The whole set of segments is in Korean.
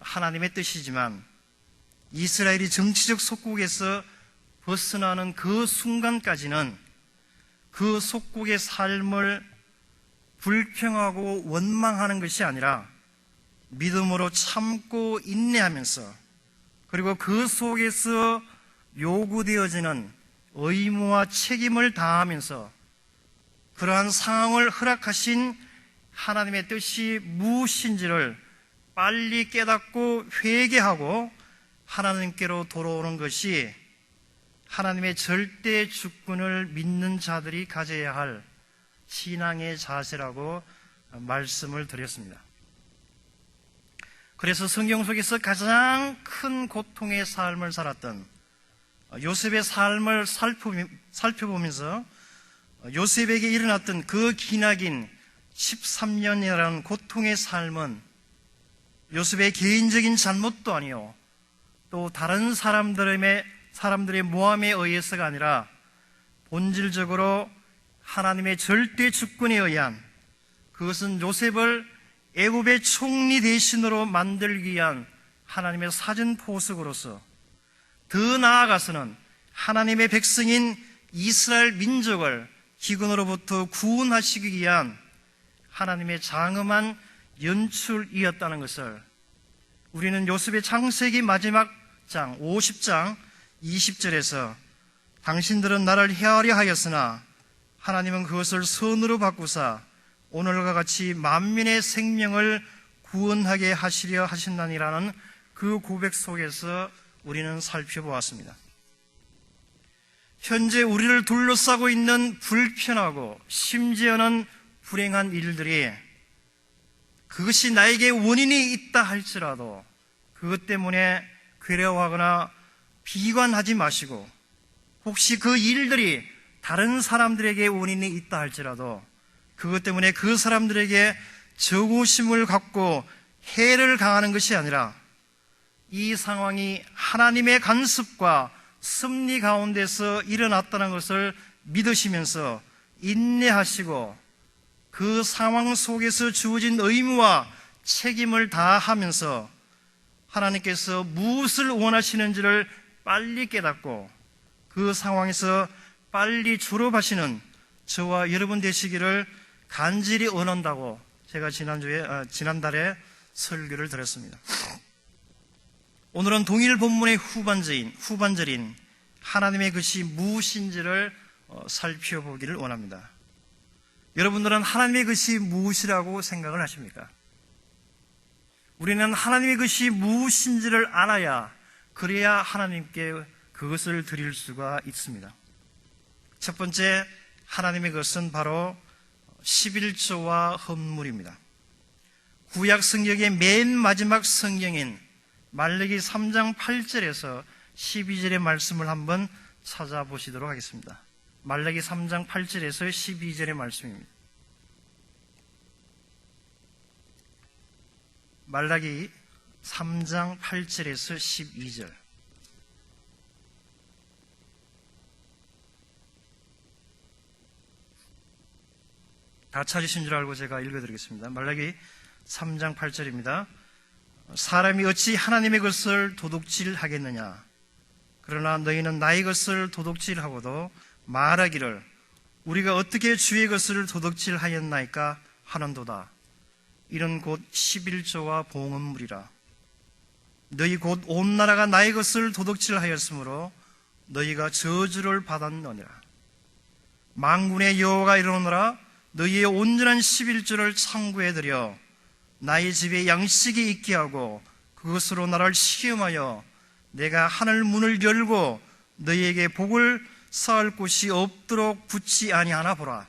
하나님의 뜻이지만 이스라엘이 정치적 속국에서 벗어나는 그 순간까지는 그 속국의 삶을 불평하고 원망하는 것이 아니라 믿음으로 참고 인내하면서 그리고 그 속에서 요구되어지는 의무와 책임을 다하면서 그러한 상황을 허락하신 하나님의 뜻이 무엇인지를 빨리 깨닫고 회개하고 하나님께로 돌아오는 것이 하나님의 절대 주권을 믿는 자들이 가져야 할 신앙의 자세라고 말씀을 드렸습니다. 그래서 성경 속에서 가장 큰 고통의 삶을 살았던 요셉의 삶을 살펴보면서 요셉에게 일어났던 그 기나긴 13년이라는 고통의 삶은 요셉의 개인적인 잘못도 아니요. 또 다른 사람들의, 사람들의 모함에 의해서가 아니라 본질적으로 하나님의 절대 주권에 의한 그것은 요셉을 애굽의 총리 대신으로 만들기 위한 하나님의 사전 포석으로서 더 나아가서는 하나님의 백성인 이스라엘 민족을 기근으로부터 구원하시기 위한 하나님의 장엄한 연출이었다는 것을 우리는 요셉의 창세기 마지막 장 50장 20절에서 당신들은 나를 헤아려 하였으나 하나님은 그것을 선으로 바꾸사 오늘과 같이 만민의 생명을 구원하게 하시려 하신다니라는 그 고백 속에서 우리는 살펴보았습니다. 현재 우리를 둘러싸고 있는 불편하고 심지어는 불행한 일들이 그것이 나에게 원인이 있다 할지라도 그것 때문에 괴로워하거나 비관하지 마시고 혹시 그 일들이 다른 사람들에게 원인이 있다 할지라도 그것 때문에 그 사람들에게 적오심을 갖고 해를 가하는 것이 아니라 이 상황이 하나님의 간섭과 섭리 가운데서 일어났다는 것을 믿으시면서 인내하시고 그 상황 속에서 주어진 의무와 책임을 다하면서 하나님께서 무엇을 원하시는지를 빨리 깨닫고 그 상황에서 빨리 졸업하시는 저와 여러분 되시기를 간절히 원한다고 제가 지난주에, 아, 지난달에 설교를 드렸습니다. 오늘은 동일 본문의 후반절인, 후반절인 하나님의 것이 무엇인지를 어, 살펴보기를 원합니다. 여러분들은 하나님의 것이 무엇이라고 생각을 하십니까? 우리는 하나님의 것이 무엇인지를 알아야 그래야 하나님께 그것을 드릴 수가 있습니다. 첫 번째 하나님의 것은 바로 11조와 헌물입니다. 구약 성경의 맨 마지막 성경인 말레기 3장 8절에서 12절의 말씀을 한번 찾아보시도록 하겠습니다. 말라기 3장 8절에서 12절의 말씀입니다. 말라기 3장 8절에서 12절. 다 찾으신 줄 알고 제가 읽어드리겠습니다. 말라기 3장 8절입니다. 사람이 어찌 하나님의 것을 도둑질 하겠느냐? 그러나 너희는 나의 것을 도둑질 하고도 말하기를 우리가 어떻게 주의 것을 도둑질 하였나이까 하는도다. 이런 곧 11조와 봉헌물이라. 너희 곧 온 나라가 나의 것을 도둑질 하였으므로 너희가 저주를 받았느니라. 망군의 여호와가 이르노라 너희의 온전한 11조를 창구해 드려 나의 집에 양식이 있게 하고 그것으로 나를 시험하여 내가 하늘 문을 열고 너희에게 복을 쌓을 곳이 없도록 굳지 아니하나 보라.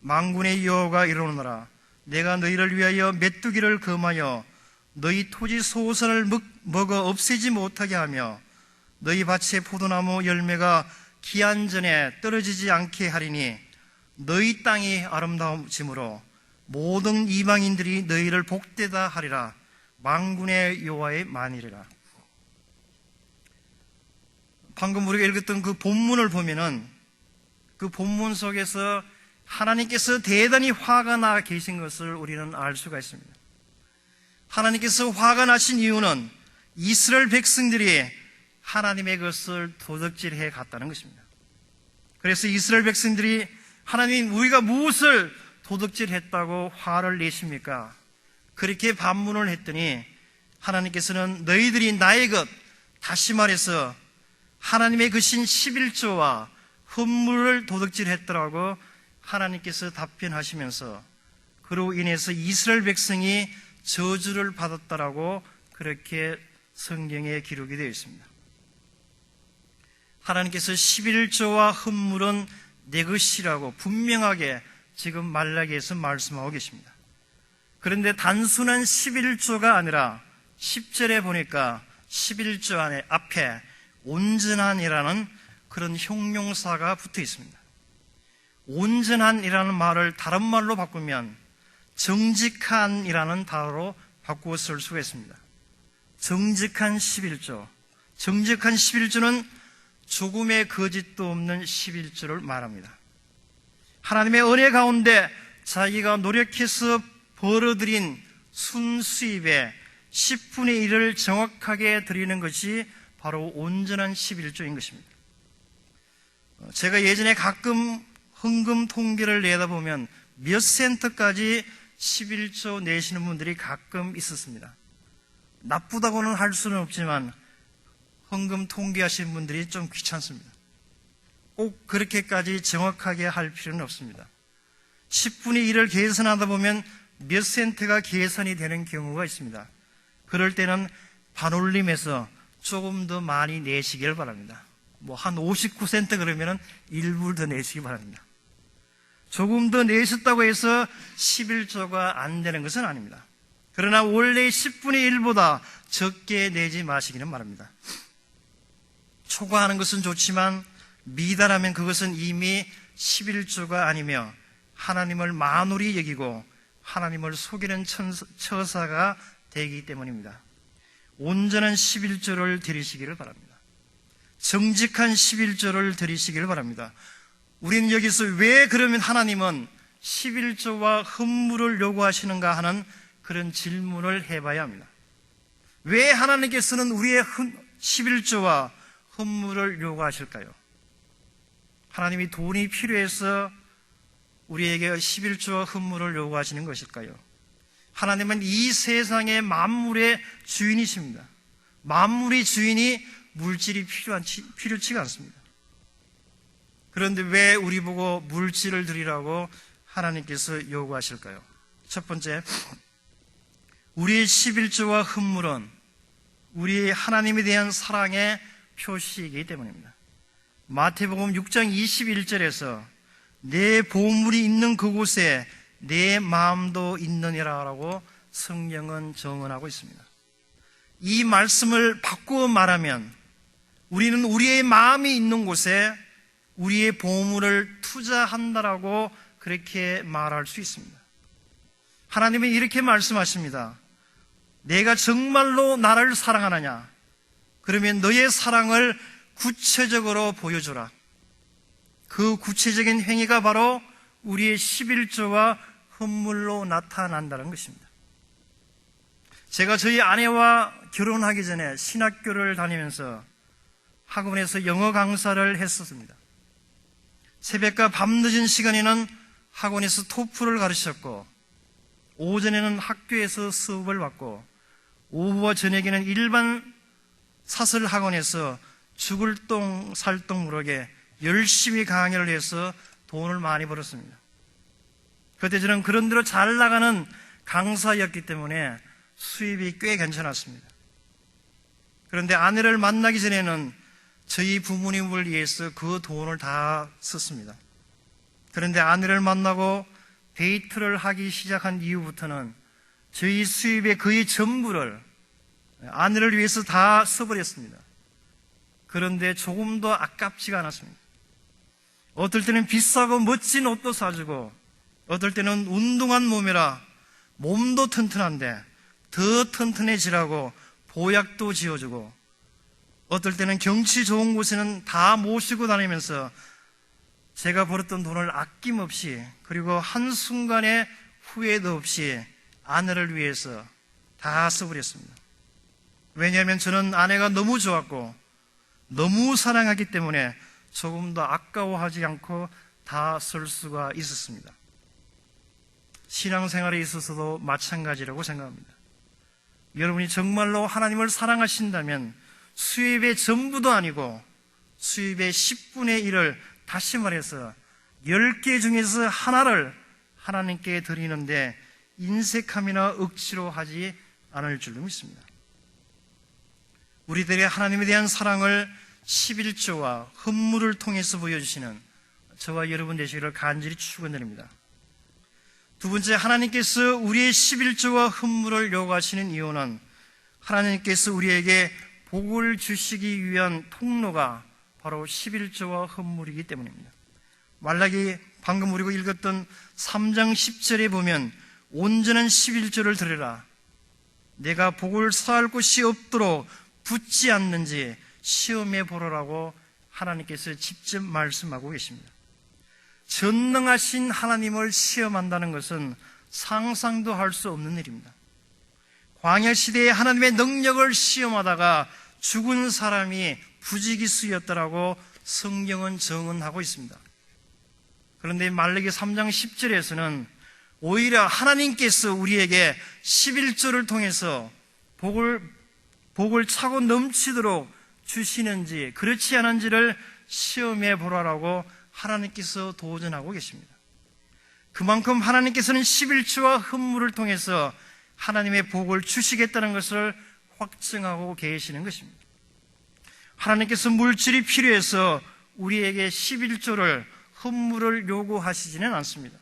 망군의 여호가 이르노라. 내가 너희를 위하여 메뚜기를 금하여 너희 토지 소선을 먹어 없애지 못하게 하며 너희 밭의 포도나무 열매가 기한 전에 떨어지지 않게 하리니 너희 땅이 아름다움으로 모든 이방인들이 너희를 복되다 하리라. 망군의 여호와의 만일이라. 방금 우리가 읽었던 그 본문을 보면은 그 본문 속에서 하나님께서 대단히 화가 나 계신 것을 우리는 알 수가 있습니다. 하나님께서 화가 나신 이유는 이스라엘 백성들이 하나님의 것을 도적질해 갔다는 것입니다. 그래서 이스라엘 백성들이 하나님 우리가 무엇을 도둑질했다고 화를 내십니까? 그렇게 반문을 했더니 하나님께서는 너희들이 나의 것 다시 말해서 하나님의 그신 11조와 헌물을 도둑질했더라고 하나님께서 답변하시면서 그로 인해서 이스라엘 백성이 저주를 받았다라고 그렇게 성경에 기록이 되어 있습니다. 하나님께서 11조와 헌물은 내 것이라고 분명하게 지금 말라기에서 말씀하고 계십니다. 그런데 단순한 11조가 아니라 10절에 보니까 11조 안에 앞에 온전한이라는 그런 형용사가 붙어 있습니다. 온전한이라는 말을 다른 말로 바꾸면 정직한이라는 단어로 바꾸어 쓸 수가 있습니다. 정직한 11조. 정직한 11조는 조금의 거짓도 없는 11조를 말합니다. 하나님의 은혜 가운데 자기가 노력해서 벌어들인 순수입의 10분의 1을 정확하게 드리는 것이 바로 온전한 11조인 것입니다. 제가 예전에 가끔 헌금 통계를 내다보면 몇 센터까지 11조 내시는 분들이 가끔 있었습니다. 나쁘다고는 할 수는 없지만 헌금 통계하시는 분들이 좀 귀찮습니다. 꼭 그렇게까지 정확하게 할 필요는 없습니다. 10분의 1을 계산하다 보면 몇 센트가 계산이 되는 경우가 있습니다. 그럴 때는 반올림해서 조금 더 많이 내시길 바랍니다. 뭐 한 59센트 그러면은 1불 더 내시기 바랍니다. 조금 더 내셨다고 해서 11조가 안 되는 것은 아닙니다. 그러나 원래 10분의 1보다 적게 내지 마시기는 바랍니다. 초과하는 것은 좋지만 미달하면 그것은 이미 11조가 아니며 하나님을 만홀히 여기고 하나님을 속이는 처사가 되기 때문입니다. 온전한 11조를 드리시기를 바랍니다. 정직한 11조를 드리시기를 바랍니다. 우리는 여기서 왜 그러면 하나님은 11조와 헌물을 요구하시는가 하는 그런 질문을 해봐야 합니다. 왜 하나님께서는 우리의 11조와 헌물을 요구하실까요? 하나님이 돈이 필요해서 우리에게 11조와 헌물을 요구하시는 것일까요? 하나님은 이 세상의 만물의 주인이십니다. 만물의 주인이 물질이 필요한, 필요치가 않습니다. 그런데 왜 우리 보고 물질을 드리라고 하나님께서 요구하실까요? 첫 번째, 우리의 11조와 헌물은 우리 하나님에 대한 사랑의 표시이기 때문입니다. 마태복음 6장 21절에서 내 보물이 있는 그곳에 내 마음도 있느니라라고 성령은 정언하고 있습니다. 이 말씀을 바꾸어 말하면 우리는 우리의 마음이 있는 곳에 우리의 보물을 투자한다라고 그렇게 말할 수 있습니다. 하나님은 이렇게 말씀하십니다. 내가 정말로 나를 사랑하느냐? 그러면 너의 사랑을 구체적으로 보여주라. 그 구체적인 행위가 바로 우리의 11조와 헌물로 나타난다는 것입니다. 제가 저희 아내와 결혼하기 전에 신학교를 다니면서 학원에서 영어 강사를 했었습니다. 새벽과 밤늦은 시간에는 학원에서 토플을 가르쳤고 오전에는 학교에서 수업을 받고 오후와 저녁에는 일반 사설 학원에서 죽을 똥 살똥 무럭에 열심히 강의를 해서 돈을 많이 벌었습니다. 그때 저는 그런 대로 잘 나가는 강사였기 때문에 수입이 꽤 괜찮았습니다. 그런데 아내를 만나기 전에는 저희 부모님을 위해서 그 돈을 다 썼습니다. 그런데 아내를 만나고 데이트를 하기 시작한 이후부터는 저희 수입의 거의 전부를 아내를 위해서 다 써버렸습니다. 그런데 조금도 아깝지가 않았습니다. 어떨 때는 비싸고 멋진 옷도 사주고, 어떨 때는 운동한 몸이라 몸도 튼튼한데 더 튼튼해지라고 보약도 지어주고, 어떨 때는 경치 좋은 곳에는 다 모시고 다니면서 제가 벌었던 돈을 아낌없이 그리고 한순간에 후회도 없이 아내를 위해서 다 써버렸습니다. 왜냐하면 저는 아내가 너무 좋았고 너무 사랑하기 때문에 조금 더 아까워하지 않고 다 쓸 수가 있었습니다. 신앙생활에 있어서도 마찬가지라고 생각합니다. 여러분이 정말로 하나님을 사랑하신다면 수입의 전부도 아니고 수입의 10분의 1을 다시 말해서 10개 중에서 하나를 하나님께 드리는데 인색함이나 억지로 하지 않을 줄로 믿습니다. 우리들의 하나님에 대한 사랑을 11조와 헌물을 통해서 보여주시는 저와 여러분 되시기를 간절히 축원드립니다. 두 번째 하나님께서 우리의 11조와 헌물을 요구하시는 이유는 하나님께서 우리에게 복을 주시기 위한 통로가 바로 11조와 헌물이기 때문입니다. 말라기 방금 우리가 읽었던 3장 10절에 보면 온전한 11조를 드려라. 내가 복을 쌓을 곳이 없도록 붙지 않는지 시험해 보라라고 하나님께서 직접 말씀하고 계십니다. 전능하신 하나님을 시험한다는 것은 상상도 할 수 없는 일입니다. 광야 시대에 하나님의 능력을 시험하다가 죽은 사람이 부지기수였다라고 성경은 정언하고 있습니다. 그런데 말레기 3장 10절에서는 오히려 하나님께서 우리에게 11조를 통해서 복을, 복을 차고 넘치도록 주시는지 그렇지 않은지를 시험해 보라라고 하나님께서 도전하고 계십니다. 그만큼 하나님께서는 11조와 헌물을 통해서 하나님의 복을 주시겠다는 것을 확증하고 계시는 것입니다. 하나님께서 물질이 필요해서 우리에게 11조를 헌물을 요구하시지는 않습니다.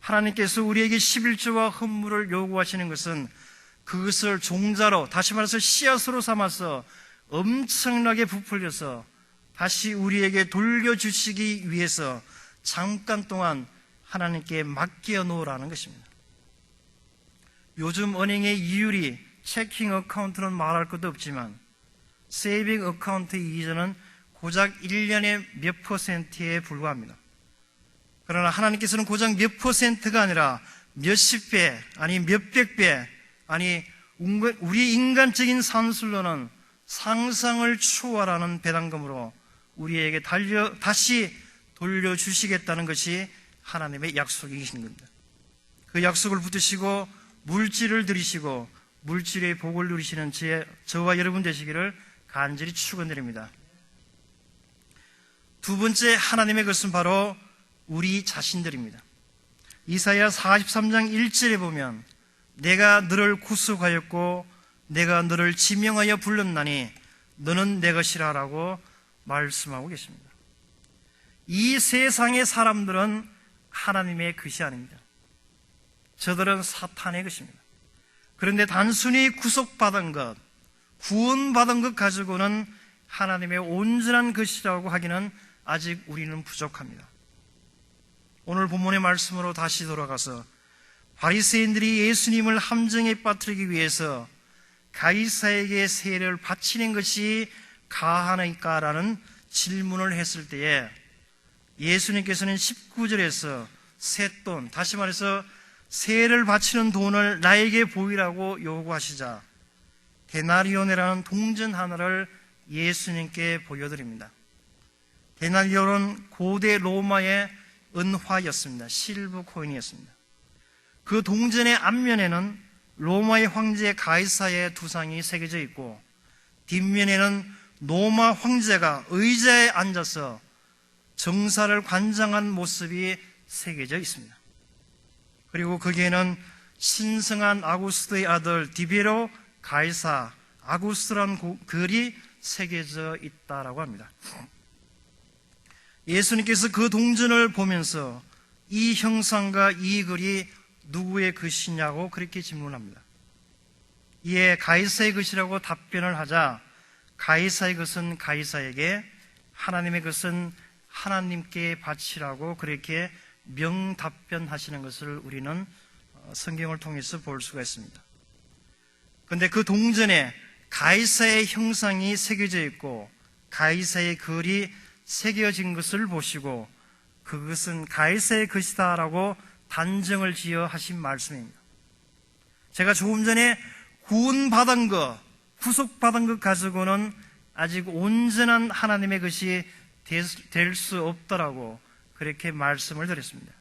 하나님께서 우리에게 11조와 헌물을 요구하시는 것은 그것을 종자로, 다시 말해서 씨앗으로 삼아서 엄청나게 부풀려서 다시 우리에게 돌려주시기 위해서 잠깐 동안 하나님께 맡겨 놓으라는 것입니다. 요즘 은행의 이율이 체킹 어카운트는 말할 것도 없지만 세이빙 어카운트 이자는 고작 1년에 몇 퍼센트에 불과합니다. 그러나 하나님께서는 고작 몇 퍼센트가 아니라 몇십 배, 아니 몇백 배, 아니 우리 인간적인 산술로는 상상을 초월하는 배당금으로 우리에게 달려, 다시 돌려주시겠다는 것이 하나님의 약속이신 겁니다. 그 약속을 붙드시고 물질을 들이시고 물질의 복을 누리시는 제, 저와 여러분 되시기를 간절히 축원드립니다. 두 번째 하나님의 것은 바로 우리 자신들입니다. 이사야 43장 1절에 보면 내가 너를 구속하였고 내가 너를 지명하여 불렀나니 너는 내 것이라라고 말씀하고 계십니다. 이 세상의 사람들은 하나님의 것이 아닙니다. 저들은 사탄의 것입니다. 그런데 단순히 구속받은 것, 구원받은 것 가지고는 하나님의 온전한 것이라고 하기는 아직 우리는 부족합니다. 오늘 본문의 말씀으로 다시 돌아가서 바리새인들이 예수님을 함정에 빠뜨리기 위해서 가이사에게 세례를 바치는 것이 가하니까라는 질문을 했을 때에 예수님께서는 19절에서 셋돈 다시 말해서 세를 바치는 돈을 나에게 보이라고 요구하시자 데나리온이라는 동전 하나를 예수님께 보여드립니다. 데나리온은 고대 로마의 은화였습니다. 실브 코인이었습니다. 그 동전의 앞면에는 로마의 황제 가이사의 두상이 새겨져 있고 뒷면에는 로마 황제가 의자에 앉아서 정사를 관장한 모습이 새겨져 있습니다. 그리고 거기에는 신성한 아구스트의 아들 디베로 가이사 아구스트라는 글이 새겨져 있다라고 합니다. 예수님께서 그 동전을 보면서 이 형상과 이 글이 누구의 것이냐고 그렇게 질문합니다. 이에 가이사의 것이라고 답변을 하자 가이사의 것은 가이사에게 하나님의 것은 하나님께 바치라고 그렇게 명답변하시는 것을 우리는 어, 성경을 통해서 볼 수가 있습니다. 그런데 그 동전에 가이사의 형상이 새겨져 있고 가이사의 글이 새겨진 것을 보시고 그것은 가이사의 것이다라고 단정을 지어 하신 말씀입니다. 제가 조금 전에 구원받은 것, 구속받은 것 가지고는 아직 온전한 하나님의 것이 될 수 없더라고 그렇게 말씀을 드렸습니다.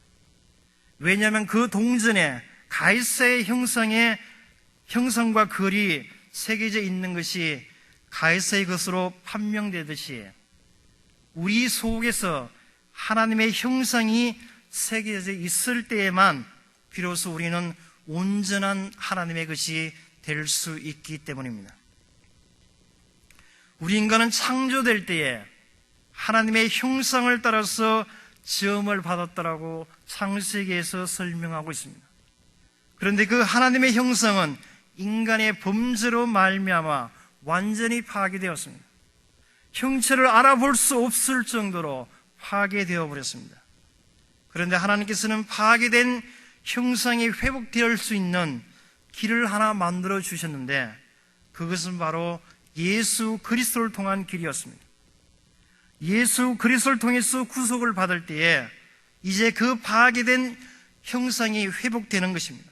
왜냐하면 그 동전에 가이사의 형상의 형상과 글이 새겨져 있는 것이 가이사의 것으로 판명되듯이 우리 속에서 하나님의 형상이 새겨져 있을 때에만 비로소 우리는 온전한 하나님의 것이 될 수 있기 때문입니다. 우리 인간은 창조될 때에 하나님의 형상을 따라서 지음을 받았다라고 창세기에서 설명하고 있습니다. 그런데 그 하나님의 형상은 인간의 범죄로 말미암아 완전히 파괴되었습니다. 형체를 알아볼 수 없을 정도로 파괴되어 버렸습니다. 그런데 하나님께서는 파괴된 형상이 회복될 수 있는 길을 하나 만들어 주셨는데 그것은 바로 예수 그리스도를 통한 길이었습니다. 예수 그리스도를 통해서 구속을 받을 때에 이제 그 파괴된 형상이 회복되는 것입니다.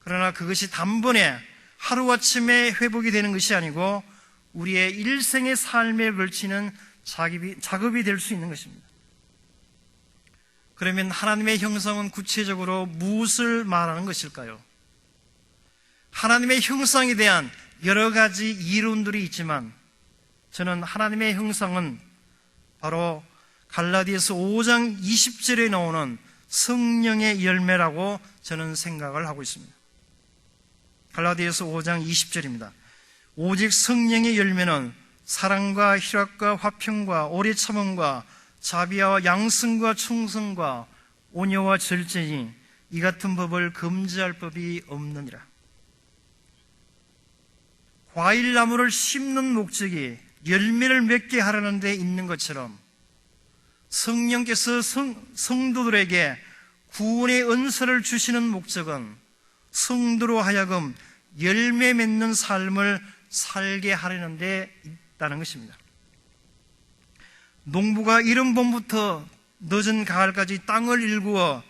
그러나 그것이 단번에 하루아침에 회복이 되는 것이 아니고 우리의 일생의 삶에 걸치는 작업이, 작업이 될 수 있는 것입니다. 그러면 하나님의 형상은 구체적으로 무엇을 말하는 것일까요? 하나님의 형상에 대한 여러 가지 이론들이 있지만 저는 하나님의 형상은 바로 갈라디아서 5장 20절에 나오는 성령의 열매라고 저는 생각을 하고 있습니다. 갈라디아서 5장 20절입니다. 오직 성령의 열매는 사랑과 희락과 화평과 오래 참음과 자비와 양승과 충성과 온유와 절제니 이 같은 법을 금지할 법이 없느니라. 과일나무를 심는 목적이 열매를 맺게 하려는 데 있는 것처럼 성령께서 성, 성도들에게 구원의 은사를 주시는 목적은 성도로 하여금 열매 맺는 삶을 살게 하려는 데 있다는 것입니다. 농부가 이른 봄부터 늦은 가을까지 땅을 일구어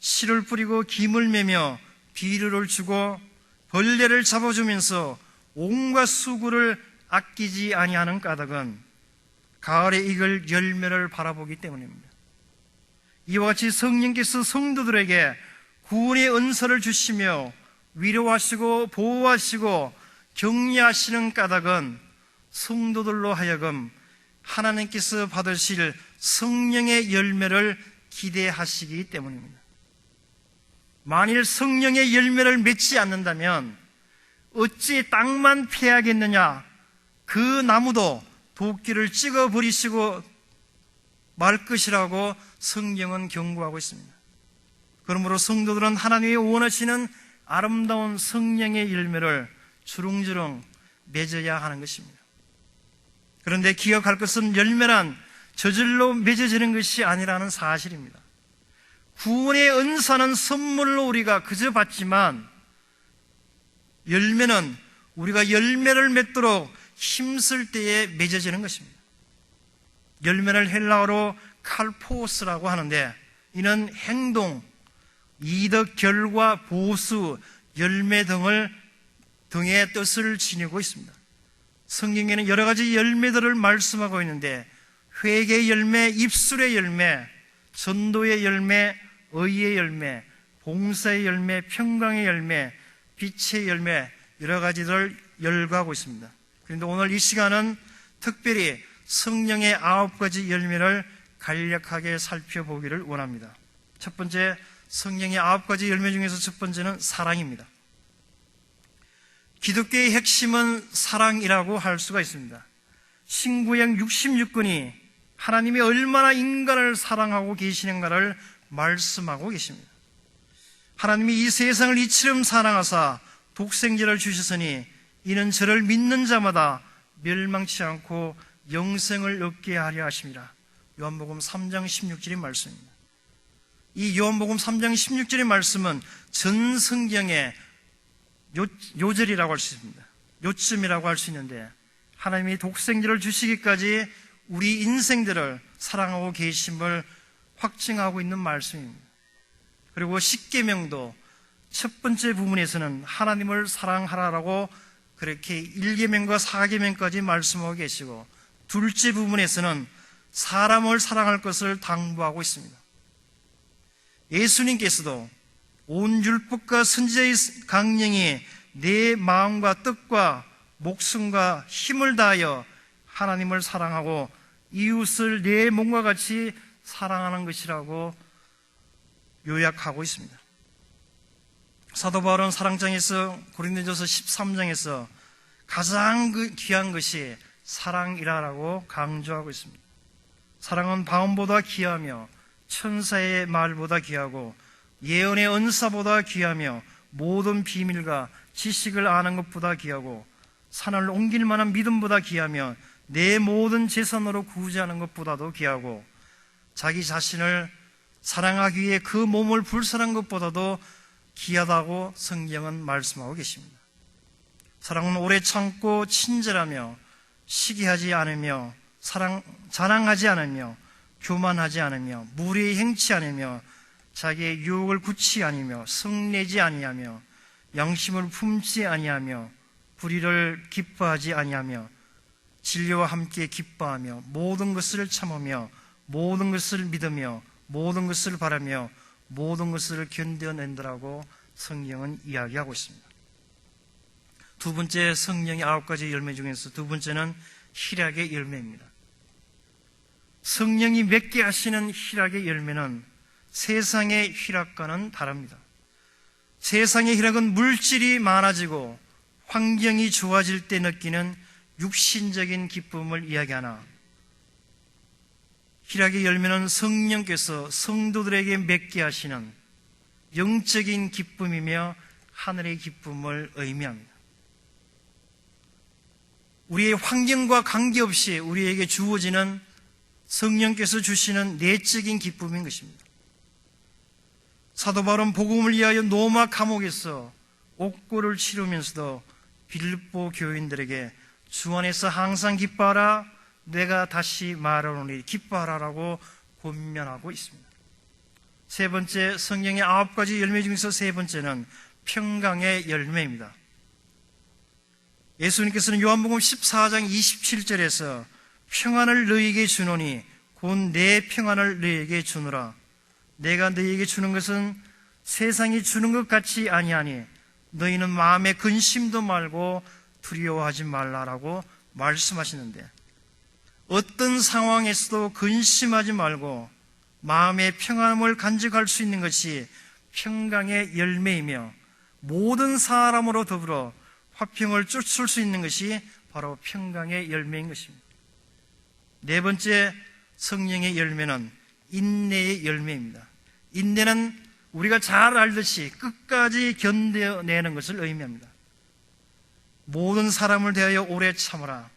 씨를 뿌리고 김을 매며 비료를 주고 벌레를 잡아주면서 온갖 수고를 아끼지 아니하는 까닭은 가을에 익을 열매를 바라보기 때문입니다. 이와 같이 성령께서 성도들에게 구원의 은사를 주시며 위로하시고 보호하시고 격려하시는 까닭은 성도들로 하여금 하나님께서 받으실 성령의 열매를 기대하시기 때문입니다. 만일 성령의 열매를 맺지 않는다면 어찌 땅만 피하겠느냐? 그 나무도 도끼를 찍어 버리시고 말 것이라고 성경은 경고하고 있습니다. 그러므로 성도들은 하나님이 원하시는 아름다운 성령의 열매를 주렁주렁 맺어야 하는 것입니다. 그런데 기억할 것은 열매란 저절로 맺어지는 것이 아니라는 사실입니다. 구원의 은사는 선물로 우리가 그저 받지만 열매는 우리가 열매를 맺도록 힘쓸 때에 맺어지는 것입니다. 열매를 헬라어로 칼포스라고 하는데 이는 행동, 이득, 결과, 보수, 열매 등을 등의 뜻을 지니고 있습니다. 성경에는 여러 가지 열매들을 말씀하고 있는데 회개의 열매, 입술의 열매, 전도의 열매, 의의 열매, 봉사의 열매, 평강의 열매, 빛의 열매 여러 가지를 열거하고 있습니다. 그런데 오늘 이 시간은 특별히 성령의 아홉 가지 열매를 간략하게 살펴보기를 원합니다. 첫 번째 성령의 아홉 가지 열매 중에서 첫 번째는 사랑입니다. 기독교의 핵심은 사랑이라고 할 수가 있습니다. 신구약 66권이 하나님이 얼마나 인간을 사랑하고 계시는가를 말씀하고 계십니다. 하나님이 이 세상을 이처럼 사랑하사 독생자를 주셨으니 이는 저를 믿는 자마다 멸망치 않고 영생을 얻게 하려 하십니다. 요한복음 3장 16절의 말씀입니다. 이 요한복음 3장 16절의 말씀은 전 성경의 요, 요절이라고 할 수 있습니다. 요쯤이라고 할 수 있는데 하나님이 독생자를 주시기까지 우리 인생들을 사랑하고 계심을 확증하고 있는 말씀입니다. 그리고 십계명도 첫 번째 부분에서는 하나님을 사랑하라라고 그렇게 1계명과 4계명까지 말씀하고 계시고 둘째 부분에서는 사람을 사랑할 것을 당부하고 있습니다. 예수님께서도 온 율법과 선지자의 강령이 내 마음과 뜻과 목숨과 힘을 다하여 하나님을 사랑하고 이웃을 내 몸과 같이 사랑하는 것이라고 요약하고 있습니다. 사도 바울은 사랑장에서 고린도전서 13장에서 가장 그 귀한 것이 사랑이라고 강조하고 있습니다. 사랑은 바움보다 귀하며 천사의 말보다 귀하고 예언의 은사보다 귀하며 모든 비밀과 지식을 아는 것보다 귀하고 산을 옮길 만한 믿음보다 귀하며 내 모든 재산으로 구제하는 것보다도 귀하고 자기 자신을 사랑하기 위해 그 몸을 불살한 것보다도 귀하다고 성경은 말씀하고 계십니다. 사랑은 오래 참고 친절하며 시기하지 않으며 사랑 자랑하지 않으며 교만하지 않으며 무리에 행치 않으며 자기의 유혹을 굳지 아니며 성내지 아니하며 양심을 품지 아니하며 불의를 기뻐하지 아니하며 진리와 함께 기뻐하며 모든 것을 참으며 모든 것을 믿으며 모든 것을 바라며 모든 것을 견뎌낸다라고 성경은 이야기하고 있습니다. 두 번째 성령의 아홉 가지 열매 중에서 두 번째는 희락의 열매입니다. 성령이 맺게 하시는 희락의 열매는 세상의 희락과는 다릅니다. 세상의 희락은 물질이 많아지고 환경이 좋아질 때 느끼는 육신적인 기쁨을 이야기하나 희락의 열매는 성령께서 성도들에게 맺게 하시는 영적인 기쁨이며 하늘의 기쁨을 의미합니다. 우리의 환경과 관계없이 우리에게 주어지는 성령께서 주시는 내적인 기쁨인 것입니다. 사도 바울은 복음을 위하여 노마 감옥에서 옥고를 치르면서도 빌립보 교인들에게 주 안에서 항상 기뻐하라 내가 다시 말하노니 기뻐하라라고 권면하고 있습니다. 세 번째 성령의 아홉 가지 열매 중에서 세 번째는 평강의 열매입니다. 예수님께서는 요한복음 14장 27절에서 평안을 너희에게 주노니 곧 내 평안을 너희에게 주노라. 내가 너희에게 주는 것은 세상이 주는 것 같이 아니하니 너희는 마음에 근심도 말고 두려워하지 말라라고 말씀하시는데 어떤 상황에서도 근심하지 말고 마음의 평안을 간직할 수 있는 것이 평강의 열매이며 모든 사람으로 더불어 화평을 쫓을 수 있는 것이 바로 평강의 열매인 것입니다. 네 번째 성령의 열매는 인내의 열매입니다. 인내는 우리가 잘 알듯이 끝까지 견뎌내는 것을 의미합니다. 모든 사람을 대하여 오래 참으라.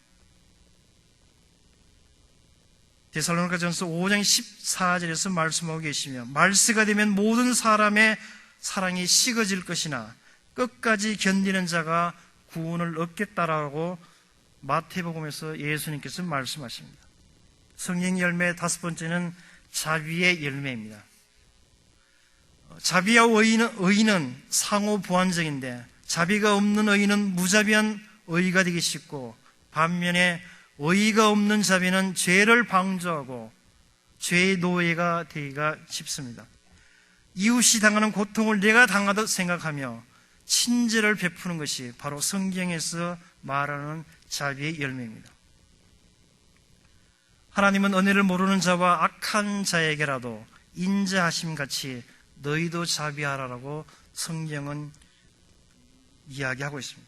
데살로니가 전서 5장 14절에서 말씀하고 계시며 말세가 되면 모든 사람의 사랑이 식어질 것이나 끝까지 견디는 자가 구원을 얻겠다라고 마태복음에서 예수님께서 말씀하십니다. 성령 열매 다섯 번째는 자비의 열매입니다. 자비와 의인은, 의인은 상호 보완적인데 자비가 없는 의인은 무자비한 의가 되기 쉽고 반면에 의가 없는 자비는 죄를 방조하고 죄의 노예가 되기가 쉽습니다. 이웃이 당하는 고통을 내가 당하듯 생각하며 친절을 베푸는 것이 바로 성경에서 말하는 자비의 열매입니다. 하나님은 은혜를 모르는 자와 악한 자에게라도 인자하심 같이 너희도 자비하라라고 성경은 이야기하고 있습니다.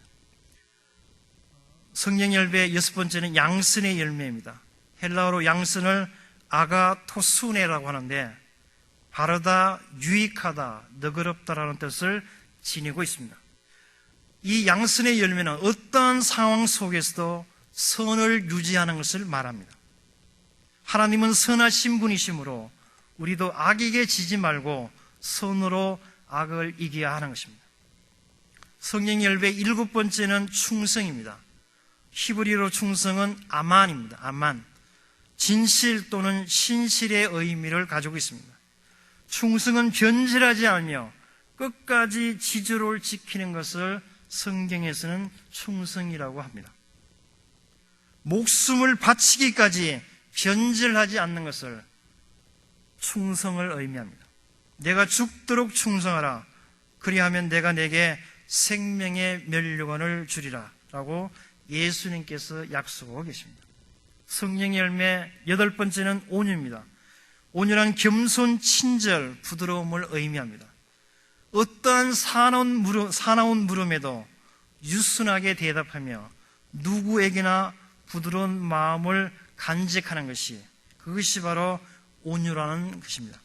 성령 열매 여섯 번째는 양선의 열매입니다. 헬라어로 양선을 아가토수네라고 하는데 바르다, 유익하다, 너그럽다라는 뜻을 지니고 있습니다. 이 양선의 열매는 어떠한 상황 속에서도 선을 유지하는 것을 말합니다. 하나님은 선하신 분이시므로 우리도 악에게 지지 말고 선으로 악을 이겨야 하는 것입니다. 성령 열배 일곱 번째는 충성입니다. 히브리로 충성은 아만입니다. 아만. 진실 또는 신실의 의미를 가지고 있습니다. 충성은 변질하지 않으며 끝까지 지조를 지키는 것을 성경에서는 충성이라고 합니다. 목숨을 바치기까지 변절하지 않는 것을 충성을 의미합니다. 내가 죽도록 충성하라. 그리하면 내가 내게 생명의 멸류관을 주리라. 라고 예수님께서 약속하고 계십니다. 성령의 열매 여덟 번째는 온유입니다. 온유란 겸손, 친절, 부드러움을 의미합니다. 어떠한 사나운 물음, 사나운 물음에도 유순하게 대답하며 누구에게나 부드러운 마음을 간직하는 것이 그것이 바로 온유라는 것입니다.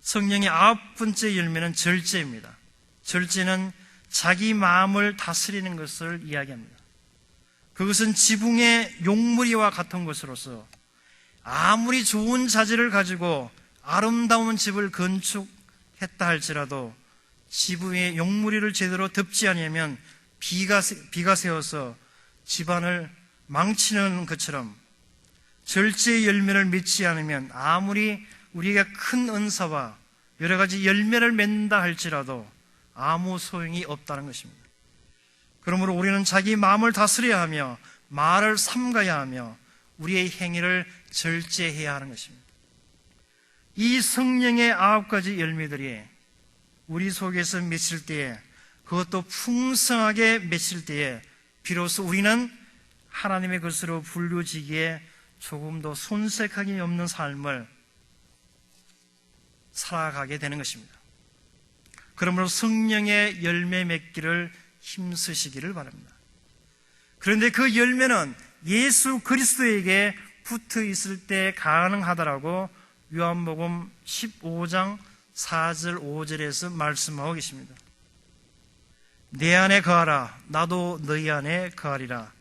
성령의 아홉 번째 열매는 절제입니다. 절제는 자기 마음을 다스리는 것을 이야기합니다. 그것은 지붕의 용무리와 같은 것으로서 아무리 좋은 자재를 가지고 아름다운 집을 건축했다 할지라도 지붕의 용무리를 제대로 덮지 않으면 비가, 비가 새어서 집안을 망치는 것처럼 절제의 열매를 맺지 않으면 아무리 우리가 큰 은사와 여러 가지 열매를 맺는다 할지라도 아무 소용이 없다는 것입니다. 그러므로 우리는 자기 마음을 다스려야 하며 말을 삼가야 하며 우리의 행위를 절제해야 하는 것입니다. 이 성령의 아홉 가지 열매들이 우리 속에서 맺힐 때에 그것도 풍성하게 맺힐 때에 비로소 우리는 하나님의 것으로 불려지기에 조금 더 손색하기 없는 삶을 살아가게 되는 것입니다. 그러므로 성령의 열매 맺기를 힘쓰시기를 바랍니다. 그런데 그 열매는 예수 그리스도에게 붙어 있을 때 가능하다라고 요한복음 15장 4절 5절에서 말씀하고 계십니다. 내 안에 거하라 나도 너희 안에 거하리라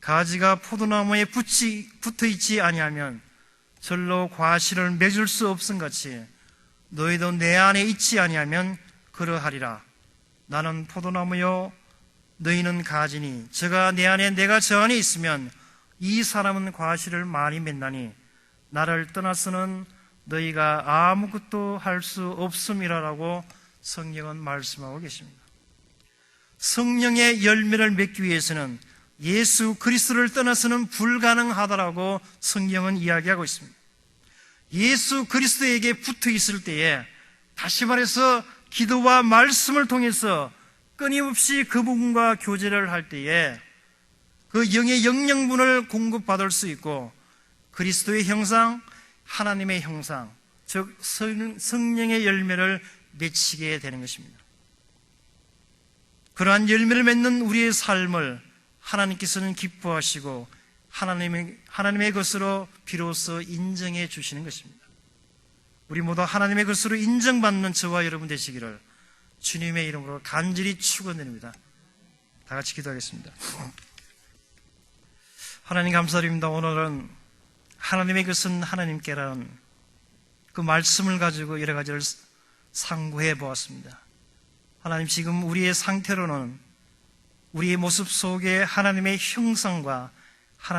가지가 포도나무에 붙이, 붙어 있지 아니하면 절로 과실을 맺을 수 없음 같이 너희도 내 안에 있지 아니하면 그러하리라 나는 포도나무요 너희는 가지니 저가 내 안에 내가 저 안에 있으면 이 사람은 과실을 많이 맺나니 나를 떠나서는 너희가 아무것도 할 수 없음이라라고 성경은 말씀하고 계십니다. 성령의 열매를 맺기 위해서는 예수 그리스도를 떠나서는 불가능하다라고 성경은 이야기하고 있습니다. 예수 그리스도에게 붙어 있을 때에 다시 말해서 기도와 말씀을 통해서 끊임없이 그분과 교제를 할 때에 그 영의 영양분을 공급받을 수 있고 그리스도의 형상, 하나님의 형상, 즉 성령의 열매를 맺히게 되는 것입니다. 그러한 열매를 맺는 우리의 삶을 하나님께서는 기뻐하시고 하나님의, 하나님의 것으로 비로소 인정해 주시는 것입니다. 우리 모두 하나님의 것으로 인정받는 저와 여러분 되시기를 주님의 이름으로 간절히 축원드립니다. 다 같이 기도하겠습니다. 하나님 감사드립니다. 오늘은 하나님의 것은 하나님께라는 그 말씀을 가지고 여러 가지를 상고해 보았습니다. 하나님 지금 우리의 상태로는 우리의 모습 속에 하나님의 형상과